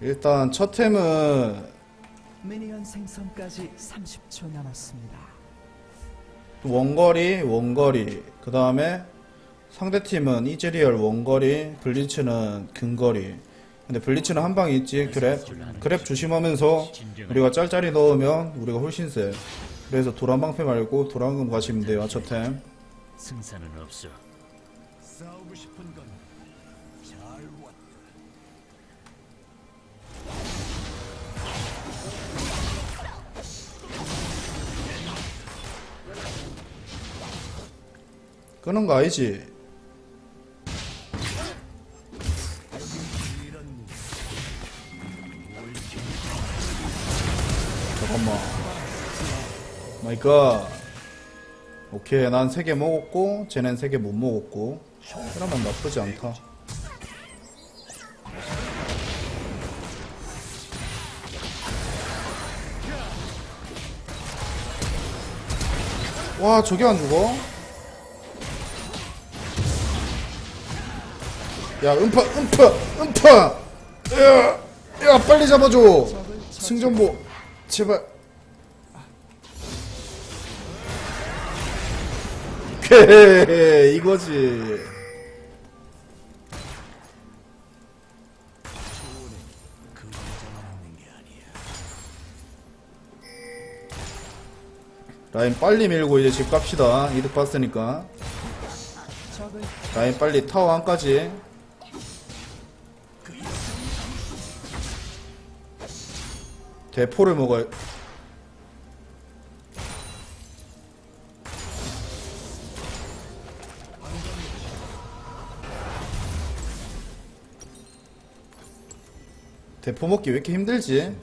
일단 첫 템은 미니언 생성까지 30초 남았습니다. 원거리, 원거리. 그 다음에 상대팀은 이즈리얼 원거리, 블리츠는 근거리. 근데 블리츠는 한 방이 있지, 그랩. 그랩 조심하면서 우리가 짤짤이 넣으면 우리가 훨씬 세. 그래서 도란 방패 말고 도란금 가시면 돼요, 첫 템. 승산은 없어. 싸우고 싶은 건잘 왔다. 끄는 거 아니지? 잠깐만. 마이 갓. 오케이, 난세개 먹었고, 쟤넨 세개못 먹었고. 그러면 나쁘지 않다. 와, 저게 안 죽어? 야, 음파, 음파, 음파! 야, 야, 빨리 잡아줘! 승전보, 제발. 이거지. 라인 빨리 밀고 이제 집 갑시다. 이득 봤으니까. 라인 빨리 타워 한까지. 대포를 먹어야. 대포 먹기 왜 이렇게 힘들지?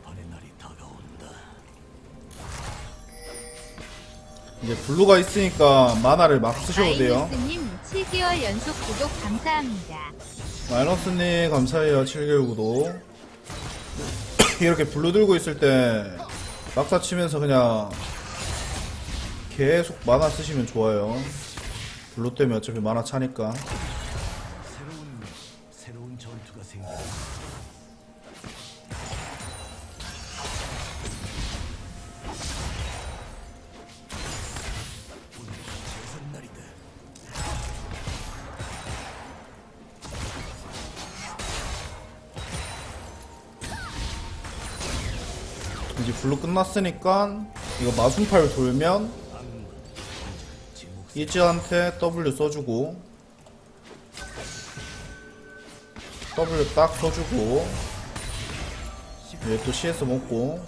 이제 블루가 있으니까 마나를 막 쓰셔도 돼요. 아이니스님 7개월 연속 구독 감사합니다. 마이너스님 감사해요 7개월 구독 이렇게 블루 들고 있을 때 막사 치면서 그냥 계속 만화 쓰시면 좋아요. 블루 때문에 어차피 만화 차니까 끝났으니까 이거 마순팔 돌면 이즈한테 W 써주고 W 딱 써주고 얘 또 CS 먹고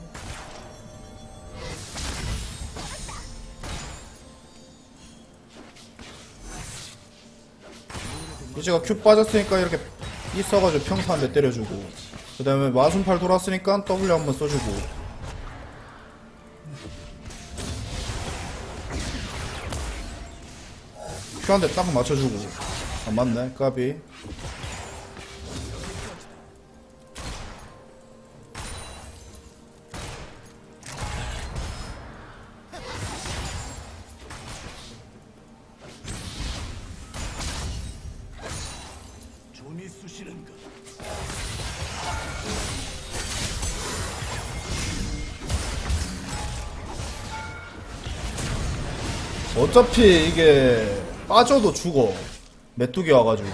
이제가 큐 빠졌으니까 이렇게 있어가지고 평타 한대 때려주고 그 다음에 마순팔 돌았으니까 W 한번 써주고 큐한대딱 맞춰주고 안 맞네 까비? 어차피 이게 빠져도 죽어. 메뚜기 와가지고.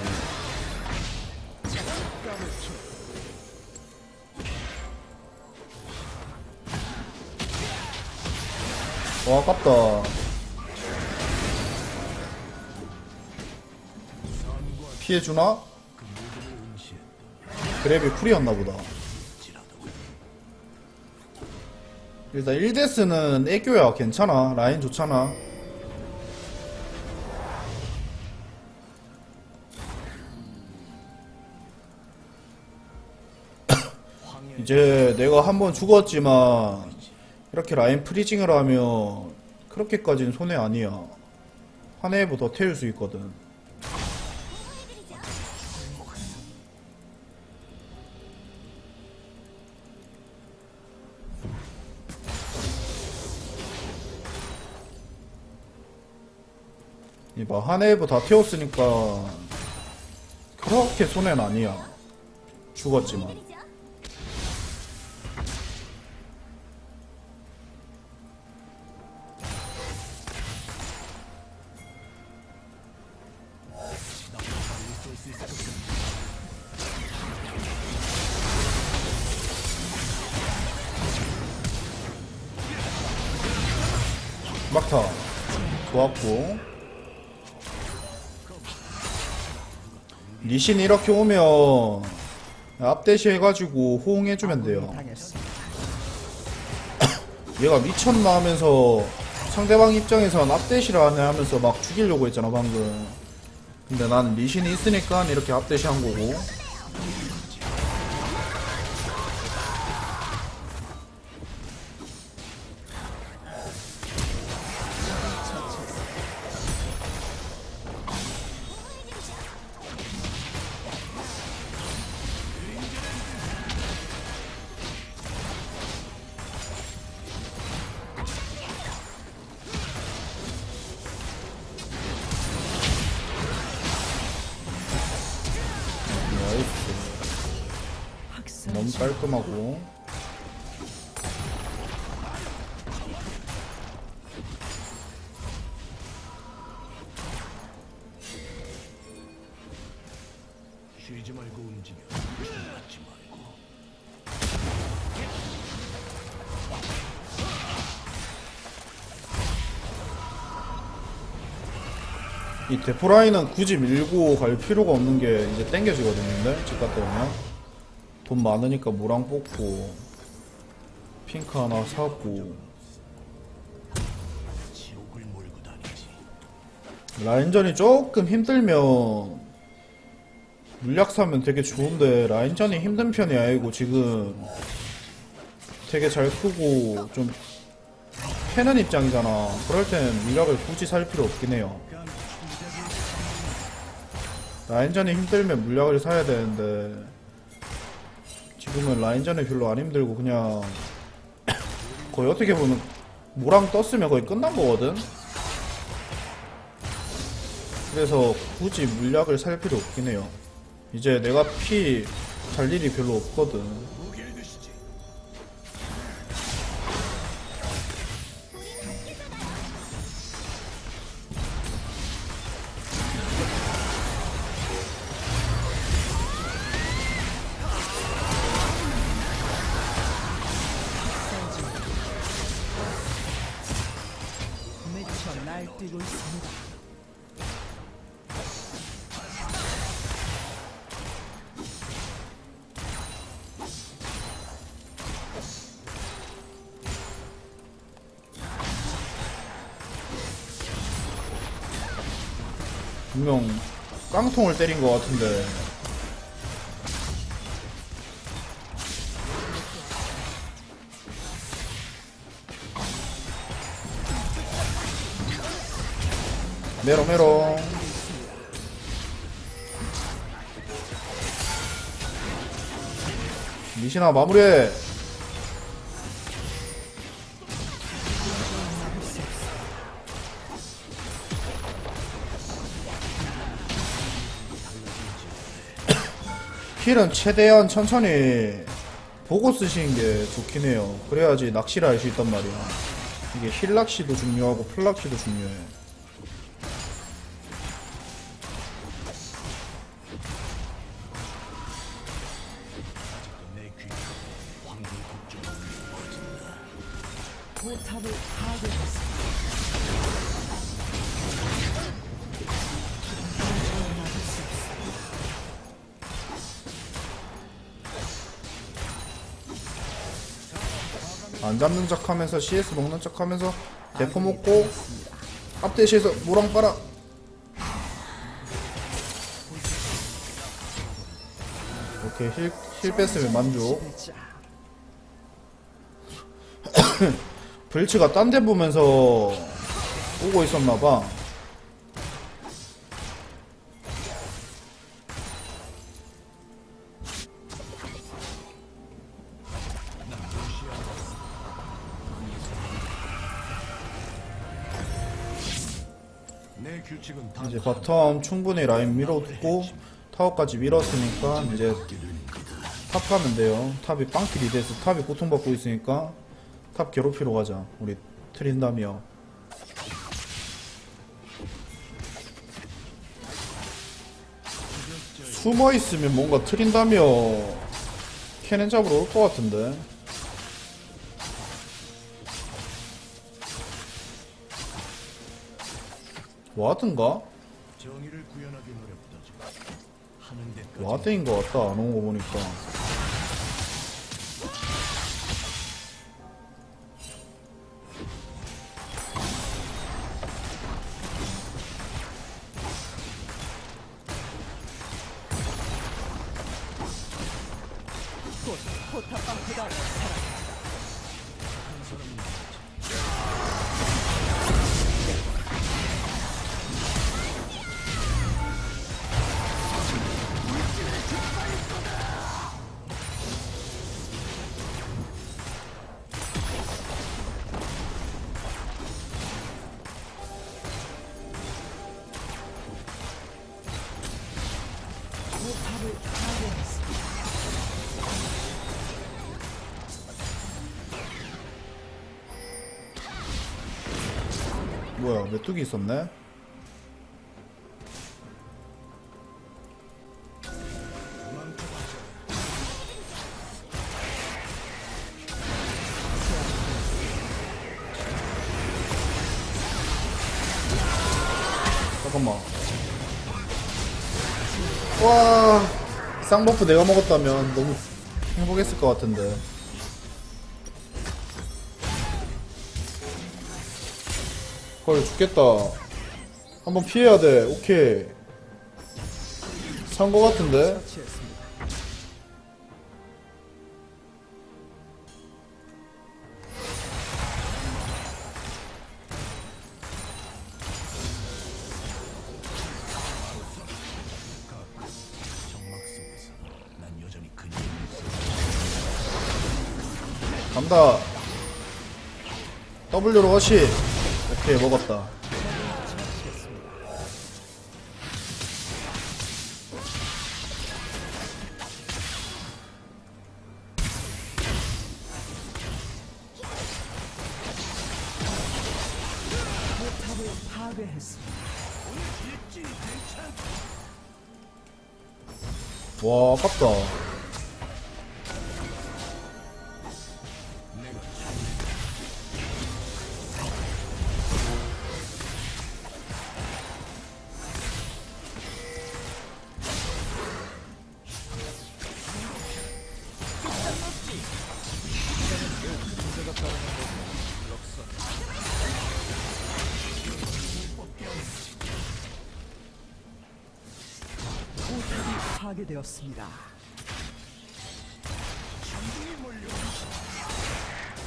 와 아깝다. 피해주나? 그랩이 쿨이었나보다. 일단 1데스는 애교야. 괜찮아. 라인 좋잖아 이제 내가 한 번 죽었지만 이렇게 라인 프리징을 하면 그렇게까지는 손해 아니야. 한 웨이브 더 태울 수 있거든. 이봐 한 웨이브 다 태웠으니까 그렇게 손해는 아니야. 죽었지만 막타. 좋았고. 리신 이렇게 오면 앞대시 해가지고 호응해주면 돼요. 얘가 미쳤나 하면서 상대방 입장에선 앞대시를 하네 하면서 막 죽이려고 했잖아 방금. 근데 난 리신이 있으니까 이렇게 앞대시 한 거고 깔끔하고 쉬지 말고 움직여. 맞지 말고. 이 데포라인은 굳이 밀고 갈 필요가 없는 게 이제 땡겨지거든요 근데 집 갔다 오면 돈 많으니까 모랑 뽑고 핑크 하나 사고. 라인전이 조금 힘들면 물약 사면 되게 좋은데 라인전이 힘든 편이 아니고 지금 되게 잘 크고 좀 패는 입장이잖아 그럴 땐 물약을 굳이 살 필요 없긴 해요 라인전이 힘들면 물약을 사야 되는데 지금은 라인전이 별로 안 힘들고 그냥 거의 어떻게 보면 모랑 떴으면 거의 끝난 거거든 그래서 굳이 물약을 살 필요 없긴 해요. 이제 내가 피 잘 일이 별로 없거든. 날뛰고 있습니다. 분명 깡통을 때린 것 같은데. 메로 메로. 미신아 마무리해. 힐은 최대한 천천히 보고 쓰시는 게 좋긴 해요. 그래야지 낚시를 할수 있단 말이야. 이게 힐 낚시도 중요하고 풀 낚시도 중요해. 안 잡는 척 하면서 CS 먹는 척 하면서 대포 먹고 앞대시에서 모랑 빨아. 오케이 힐, 힐 뺐으면 만족. 자, 블치가 딴 데 보면서 오고 있었나봐. 이제 바텀 충분히 라인 밀어두고 타워까지 밀었으니까 이제 탑 가면 돼요. 탑이 빵킬이 돼서 탑이 고통받고 있으니까 탑 괴롭히러 가자. 우리 트린다미어. 숨어 있으면 뭔가 트린다미어 캐넨 잡으러 올 것 같은데. 와든가? 와드인 것 같다 안 온 거 보니까 포탑 방패가 사라. 뭐야 메뚜기 있었네? 잠깐만 와 쌍버프 내가 먹었다면 너무 행복했을 것 같은데 헐 죽겠다. 한번 피해야 돼. 오케이. 산 거 같은데? 간다. W로 워시 오케이 먹었다 포탑을 파괴했습니다. 와 아깝다 포탑이 파괴되었습니다.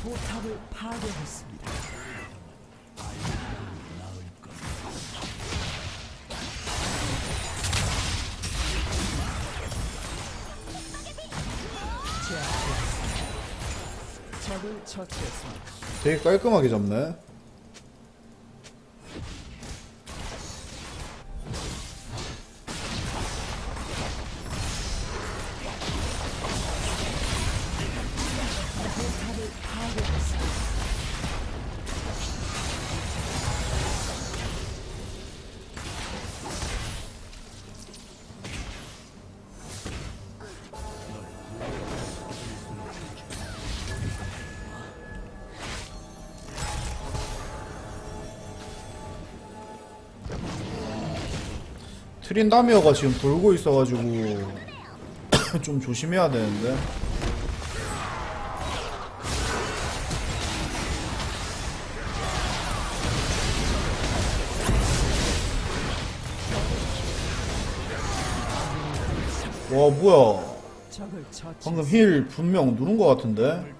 포탑을 파괴했습니다. 제압되었습니다. 적을 처치했습니다. 되게 깔끔하게 잡네 트린다미어가 지금 돌고 있어가지고 좀 조심해야 되는데. 와 뭐야. 방금 힐 분명 누른 것 같은데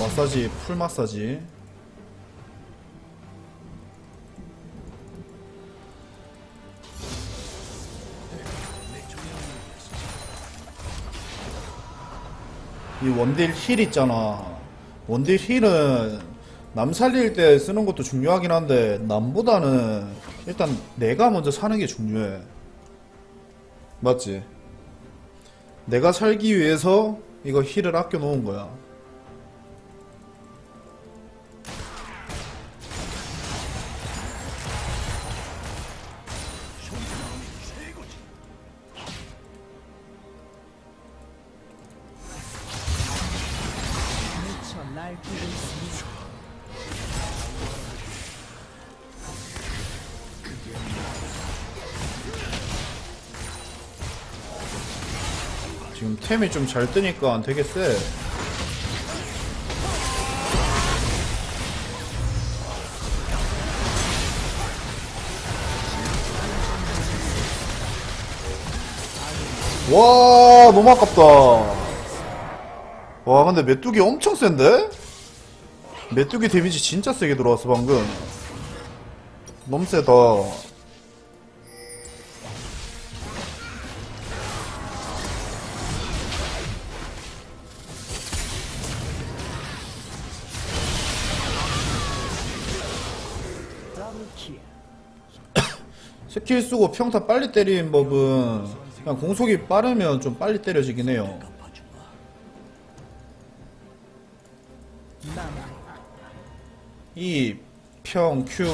마사지 풀 마사지 이 원딜 힐 있잖아 원딜 힐은 남 살릴 때 쓰는 것도 중요하긴 한데 남보다는 일단 내가 먼저 사는 게 중요해 맞지? 내가 살기 위해서 이거 힐을 아껴 놓은 거야. 템이 좀 잘 뜨니까 되게 세. 와 너무 아깝다. 와 근데 메뚜기 엄청 센데? 메뚜기 데미지 진짜 세게 들어왔어 방금. 너무 세다. 스킬 쓰고 평타 빨리 때리는 법은 그냥 공속이 빠르면 좀 빨리 때려지긴 해요. E 평 Q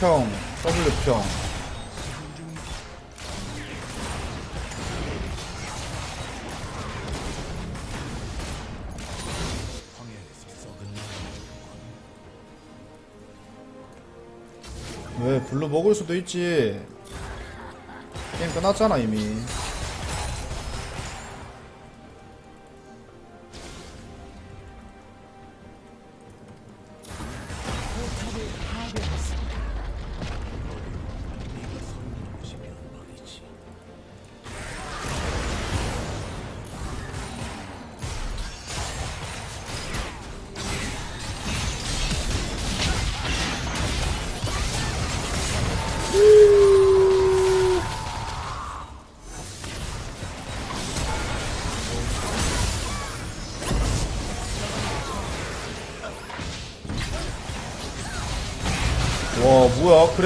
평 W 평왜 블루 먹을 수도 있지 게임 끝났잖아 이미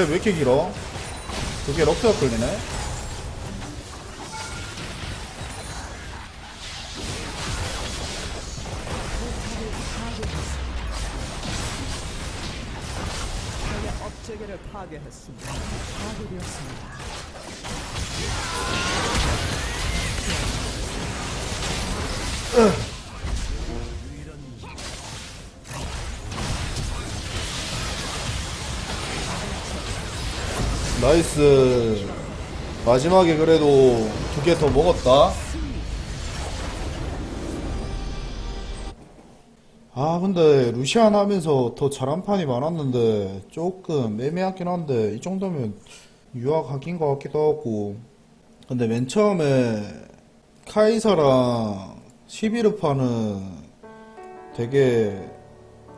왜 이렇게 길어 그게 럭스가 업체계를 파괴했습니다. 파괴되었습니다. 나이스. 마지막에 그래도 두 개 더 먹었다. 아 근데 루시안 하면서 더 잘한 판이 많았는데 조금 애매하긴 한데 이 정도면 유학하긴 것 같기도 하고. 근데 맨 처음에 카이사랑 시비르파는 되게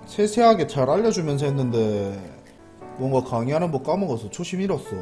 세세하게 잘 알려주면서 했는데 뭔가 강의하는 법 까먹어서 초심 잃었어